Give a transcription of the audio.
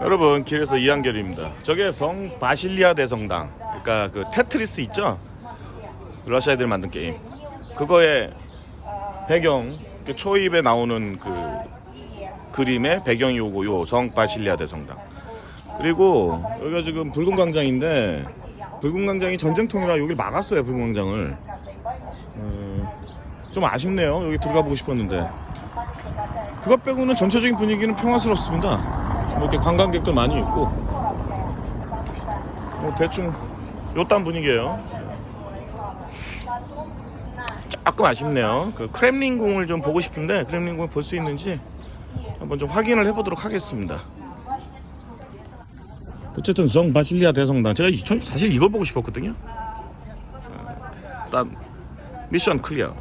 여러분 길에서 이한결입니다. 저게 성 바실리아 대성당. 그러니까 그 테트리스 있죠? 러시아 애들 만든 게임. 그거의 배경 그 초입에 나오는 그 그림의 배경이 오고 요 성 바실리아 대성당. 그리고 여기가 지금 붉은 광장인데 붉은 광장이 전쟁통이라 여기 막았어요 붉은 광장을. 어, 좀 아쉽네요. 여기 들어가 보고 싶었는데. 그것 빼고는 전체적인 분위기는 평화스럽습니다. 뭐 이렇게 관광객들 많이 있고 뭐 대충 요딴 분위기예요. 조금 아쉽네요. 그 크렘린 궁을 좀 보고 싶은데 크렘린 궁을 볼 수 있는지 한번 좀 확인을 해보도록 하겠습니다. 어쨌든 성 바실리아 대성당 제가 사실 이걸 보고 싶었거든요. 어, 일단 미션 클리어.